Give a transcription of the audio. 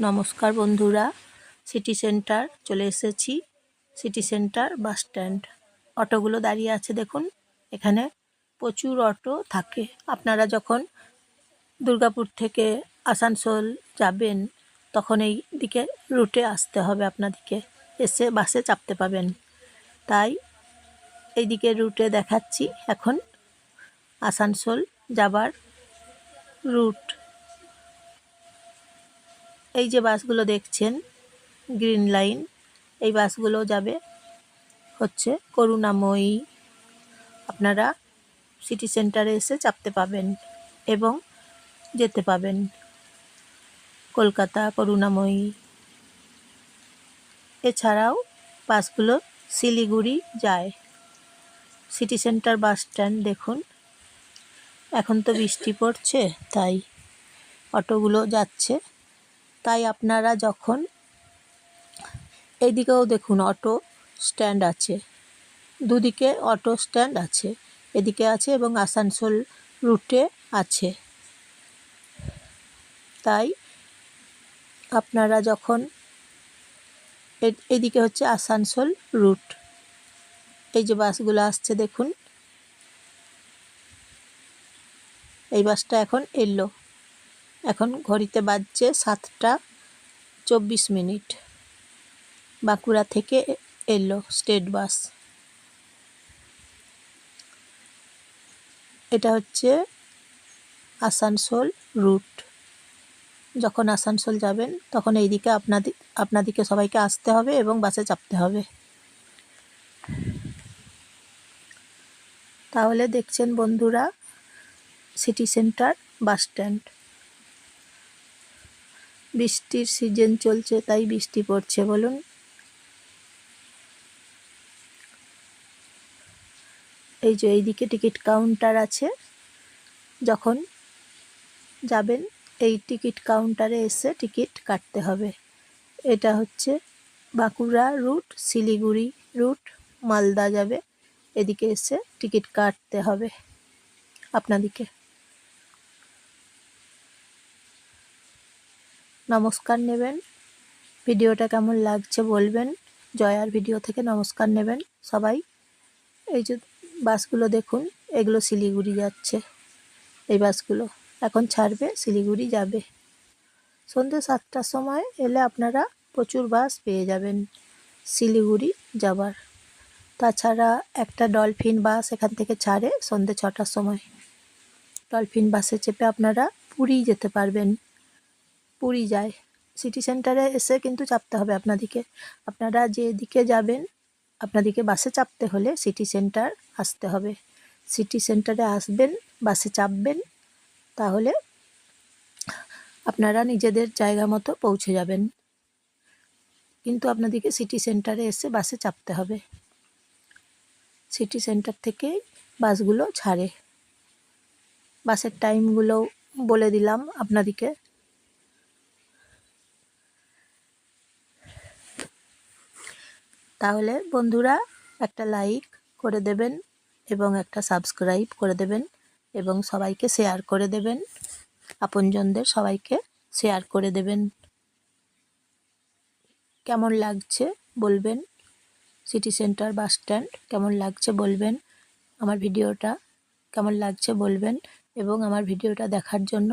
নমস্কার বন্ধুরা, city centre চলে এসেছি, সিটি সেন্টার বাস স্ট্যান্ড। অটোগুলো দাঁড়িয়ে আছে দেখুন, এখানে প্রচুর অটো থাকে। আপনারা যখন দুর্গাপুর থেকে আসানসোল যাবেন, তখন এই দিকে রুটে আসতে হবে আপনাদেরকে। এসে বাসে চাপতে পাবেন। তাই এইদিকে রুটে দেখাচ্ছি। এখন আসানসোল যাবার রুট। এই যে বাসগুলো দেখছেন গ্রিন লাইন এই বাসগুলো যাবে। হচ্ছে করুণাময়ী, আপনারা সিটি সেন্টারে এসে চাপতে পাবেন এবং যেতে পাবেন। কলকাতা, করুণাময়ী। এছাড়াও বাসগুলো শিলিগুড়ি যায়। সিটি সেন্টার বাস স্ট্যান্ড দেখুন। এখন তো বৃষ্টি পড়ছে, তাই অটোগুলো যাচ্ছে। তাই আপনারা যখন এদিকেও দেখুন অটো স্ট্যান্ড আছে, দুদিকে অটো স্ট্যান্ড আছে, এদিকে আছে এবং আসানসোল রুটে আছে। তাই আপনারা যখন এদিকে হচ্ছে আসানসোল রুট, এই যে বাসগুলো আসছে দেখুন, এই বাসটা এখন এলো। এখন ঘড়িতে বাজছে সাতটা চব্বিশ মিনিট। বাঁকুড়া থেকে এলো স্টেট বাস। এটা হচ্ছে আসানসোল রুট। যখন আসানসোল যাবেন, তখন এইদিকে আপনাদের আপনাদেরকে সবাইকে আসতে হবে এবং বাসে চাপতে হবে। তাহলে দেখছেন বন্ধুরা, সিটি সেন্টার বাস স্ট্যান্ড। বৃষ্টির সিজন চলছে, তাই বৃষ্টি পড়ছে, বলুন। এই যে এইদিকে টিকিট কাউন্টার আছে। যখন যাবেন, এই টিকিট কাউন্টারে এসে টিকিট কাটতে হবে। এটা হচ্ছে বাঁকুড়া রুট শিলিগুড়ি রুট মালদা যাবে। এদিকে এসে টিকিট কাটতে হবে আপনাদিকে। নমস্কার নেবেন। ভিডিওটা কেমন লাগছে বলবেন। জয়ার ভিডিও থেকে নমস্কার নেবেন সবাই। এই যে বাসগুলো দেখুন, এগুলো শিলিগুড়ি যাচ্ছে। এই বাসগুলো এখন ছাড়বে, শিলিগুড়ি যাবে। সন্ধ্যে সাতটার সময় এলে আপনারা প্রচুর বাস পেয়ে যাবেন শিলিগুড়ি যাবার। তাছাড়া একটা ডলফিন বাস এখান থেকে ছাড়ে সন্ধ্যে ছটার সময়। ডলফিন বাসে চেপে আপনারা পুরী যেতে পারবেন। পুরী যায়। সিটি সেন্টারে এসে কিন্তু চাপতে হবে আপনাদেরকে আপনারা যেদিকে যাবেন আপনাদেরকে বাসে চাপতে হলে সিটি সেন্টার আসতে হবে। সিটি সেন্টারে আসবেন বাসে চাপবেন, তাহলে আপনারা নিজেদের জায়গা মতো পৌঁছে যাবেন। কিন্তু আপনাদেরকে সিটি সেন্টারে এসে বাসে চাপতে হবে। সিটি সেন্টার থেকে বাসগুলো ছাড়ে। বাসের টাইমগুলো বলে দিলাম আপনাদেরকে তাহলে বন্ধুরা একটা লাইক করে দেবেন এবং একটা সাবস্ক্রাইব করে দেবেন এবং সবাইকে শেয়ার করে দেবেন। আপনজনদের সবাইকে শেয়ার করে দেবেন। কেমন লাগছে বলবেন? সিটি সেন্টার বাস স্ট্যান্ড কেমন লাগছে বলবেন? আমার ভিডিওটা কেমন লাগছে বলবেন? এবং আমার ভিডিওটা দেখার জন্য